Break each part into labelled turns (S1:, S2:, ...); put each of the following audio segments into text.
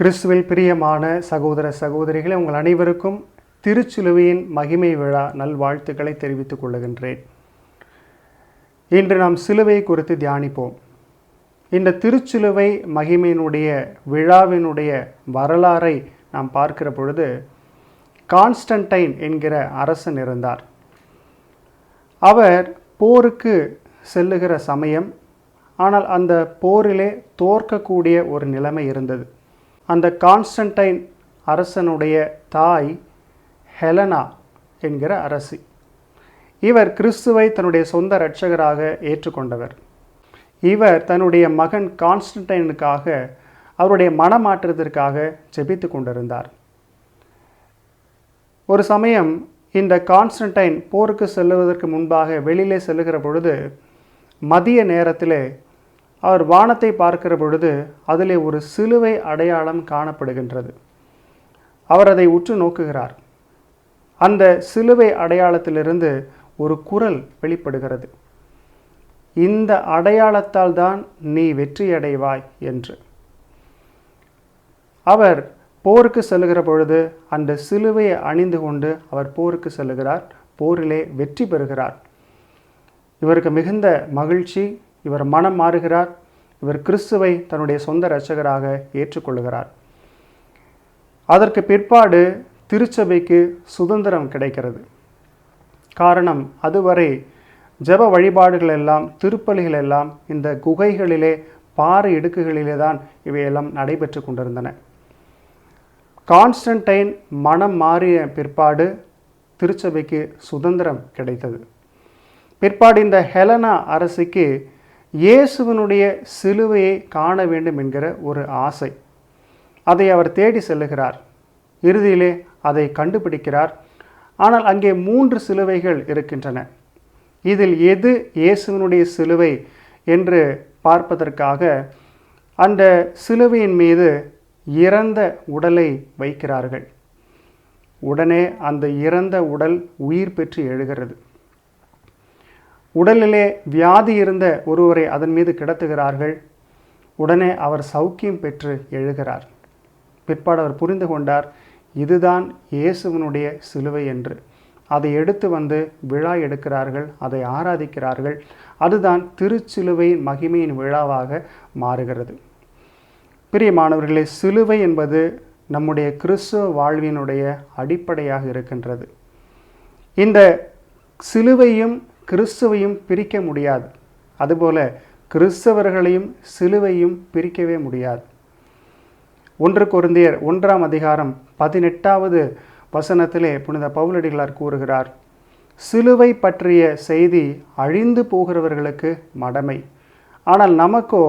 S1: கிறிஸ்துவில் பிரியமான சகோதர சகோதரிகளை உங்கள் அனைவருக்கும் திருச்சிலுவையின் மகிமை விழா நல்வாழ்த்துக்களை தெரிவித்துக் கொள்ளுகின்றேன். இன்று நாம் சிலுவை குறித்து தியானிப்போம். இந்த திருச்சிலுவை மகிமையினுடைய விழாவினுடைய வரலாறை நாம் பார்க்கிற பொழுது கான்ஸ்டன்டைன் என்கிற அரசன் இருந்தார். அவர் போருக்கு செல்லுகிற சமயம் ஆனால் அந்த போரிலே தோற்கக்கூடிய ஒரு நிலைமை இருந்தது. அந்த கான்ஸ்டன்டைன் அரசனுடைய தாய் ஹெலனா என்கிற அரசி. இவர் கிறிஸ்துவை தன்னுடைய சொந்த இரட்சகராக ஏற்றுக்கொண்டவர். இவர் தன்னுடைய மகன் கான்ஸ்டன்டைனுக்காக அவருடைய மனமாற்றத்திற்காக ஜெபித்து கொண்டிருந்தார். ஒரு சமயம் இந்த கான்ஸ்டன்டைன் போருக்கு செல்லுவதற்கு முன்பாக வெளியிலே செல்லுகிற பொழுது மதிய நேரத்தில் அவர் வானத்தை பார்க்கிற பொழுது அதிலே ஒரு சிலுவை அடையாளம் காணப்படுகின்றது. அவர் அதை உற்று நோக்குகிறார். அந்த சிலுவை அடையாளத்திலிருந்து ஒரு குரல் வெளிப்படுகிறது. இந்த அடையாளத்தால் தான் நீ வெற்றியடைவாய் என்று. அவர் போருக்கு செல்லுகிற பொழுது அந்த சிலுவையை அணிந்து கொண்டு அவர் போருக்கு செல்லுகிறார் போரிலே வெற்றி பெறுகிறார். இவருக்கு மிகுந்த மகிழ்ச்சி இவர் மனம் மாறுகிறார். இவர் கிறிஸ்துவை தன்னுடைய சொந்த இரட்சகராக ஏற்றுக்கொள்கிறார். அதற்கு பிற்பாடு திருச்சபைக்கு சுதந்திரம் கிடைக்கிறது. காரணம் அதுவரை ஜெப வழிபாடுகள் எல்லாம் திருப்பலிகள் எல்லாம் இந்த குகைகளிலே பாறை இடுக்குகளிலே தான் இவையெல்லாம் நடைபெற்று கொண்டிருந்தன. கான்ஸ்டன்டைன் மனம் மாறிய பிற்பாடு திருச்சபைக்கு சுதந்திரம் கிடைத்தது. பிற்பாடு இந்த ஹெலனா அரசுக்கு இயேசுவனுடைய சிலுவையை காண வேண்டும் என்கிற ஒரு ஆசை. அதை அவர் தேடி செல்லுகிறார். இறுதியிலே அதை கண்டுபிடிக்கிறார். ஆனால் அங்கே மூன்று சிலுவைகள் இருக்கின்றன. இதில் எது இயேசுவனுடைய சிலுவை என்று பார்ப்பதற்காக அந்த சிலுவையின் மீது இறந்த உடலை வைக்கிறார்கள். உடனே அந்த இறந்த உடல் உயிர் பெற்று எழுகிறது. உடலிலே வியாதி இருந்த ஒருவரை அதன் மீது கிடத்துகிறார்கள். உடனே அவர் சௌக்கியம் பெற்று எழுகிறார். பிற்பாடு அவர் புரிந்து கொண்டார் இதுதான் இயேசுவனுடைய சிலுவை என்று. அதை எடுத்து வந்து விழா எடுக்கிறார்கள் அதை ஆராதிக்கிறார்கள். அதுதான் திருச்சிலுவையின் மகிமையின் விழாவாக மாறுகிறது. பிரிய மாணவர்களே சிலுவை என்பது நம்முடைய கிறிஸ்துவ வாழ்வினுடைய அடிப்படையாக இருக்கின்றது. இந்த சிலுவையும் கிறிஸ்துவையும் பிரிக்க முடியாது. அதுபோல கிறிஸ்தவர்களையும் சிலுவையும் பிரிக்கவே முடியாது. ஒன்று குருந்தியர் ஒன்றாம் அதிகாரம் பதினெட்டாவது வசனத்திலே புனித பவுலடிகளார் கூறுகிறார் சிலுவை பற்றிய செய்தி அழிந்து போகிறவர்களுக்கு மடமை. ஆனால் நமக்கோ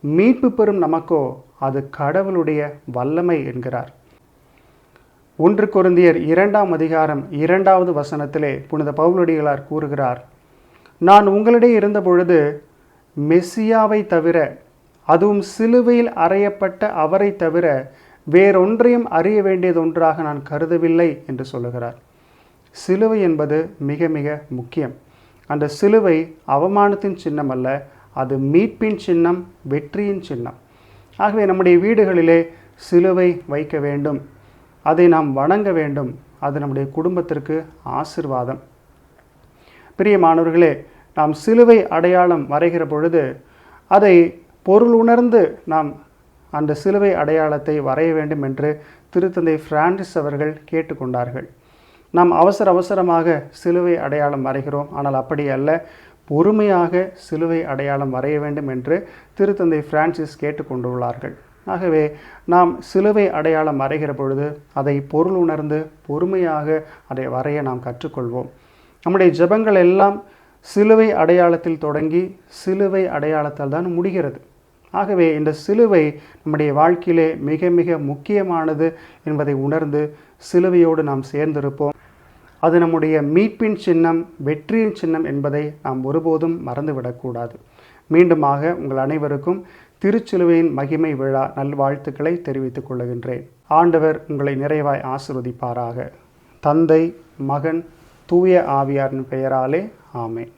S1: மீட்பு பெறும் நமக்கோ அது கடவுளுடைய வல்லமை என்கிறார். ஒன்று குருந்தியர் இரண்டாம் அதிகாரம் இரண்டாவது வசனத்திலே புனித பவுலடிகளார் கூறுகிறார் நான் உங்களிடையே இருந்த பொழுது மெஸ்ஸியாவை தவிர அதுவும் சிலுவையில் அறையப்பட்ட அவரை தவிர வேறொன்றையும் அறிய வேண்டியது ஒன்றாக நான் கருதவில்லை என்று சொல்லுகிறார். சிலுவை என்பது மிக மிக முக்கியம். அந்த சிலுவை அவமானத்தின் சின்னம் அல்ல அது மீட்பின் சின்னம் வெற்றியின் சின்னம். ஆகவே நம்முடைய வீடுகளிலே சிலுவை வைக்க வேண்டும். அதை நாம் வணங்க வேண்டும். அது நம்முடைய குடும்பத்திற்கு ஆசிர்வாதம். பிரியமானவர்களே நாம் சிலுவை அடையாளம் வரைகிற பொழுது அதை பொருள் உணர்ந்து நாம் அந்த சிலுவை அடையாளத்தை வரைய வேண்டும் என்று திருத்தந்தை பிரான்சிஸ் அவர்கள் கேட்டுக்கொண்டார்கள். நாம் அவசர அவசரமாக சிலுவை அடையாளம் வரைகிறோம் ஆனால் அப்படி அல்ல. பொறுமையாக சிலுவை அடையாளம் வரைய வேண்டும் என்று திருத்தந்தை பிரான்சிஸ் கேட்டுக்கொண்டுள்ளார்கள். ஆகவே நாம் சிலுவை அடையாளம் வரைகிற பொழுது அதை பொருள் உணர்ந்து பொறுமையாக அதை வரைய நாம் கற்றுக்கொள்வோம். நம்முடைய ஜெபங்கள் எல்லாம் சிலுவை அடையாளத்தில் தொடங்கி சிலுவை அடையாளத்தால் தான் முடிகிறது. ஆகவே இந்த சிலுவை நம்முடைய வாழ்க்கையிலே மிக மிக முக்கியமானது என்பதை உணர்ந்து சிலுவையோடு நாம் சேர்ந்திருப்போம். அது நம்முடைய மீட்பின் சின்னம் வெற்றியின் சின்னம் என்பதை நாம் ஒருபோதும் மறந்துவிடக்கூடாது. மீண்டுமாக உங்கள் அனைவருக்கும் திருச்சிலுவையின் மகிமை விழா நல்வாழ்த்துக்களை தெரிவித்துக் கொள்ளுகின்றேன். ஆண்டவர் உங்களை நிறைவாய் ஆசிர்வதிப்பாராக. தந்தை மகன் தூய ஆவியாரின் பெயராலே ஆமேன்.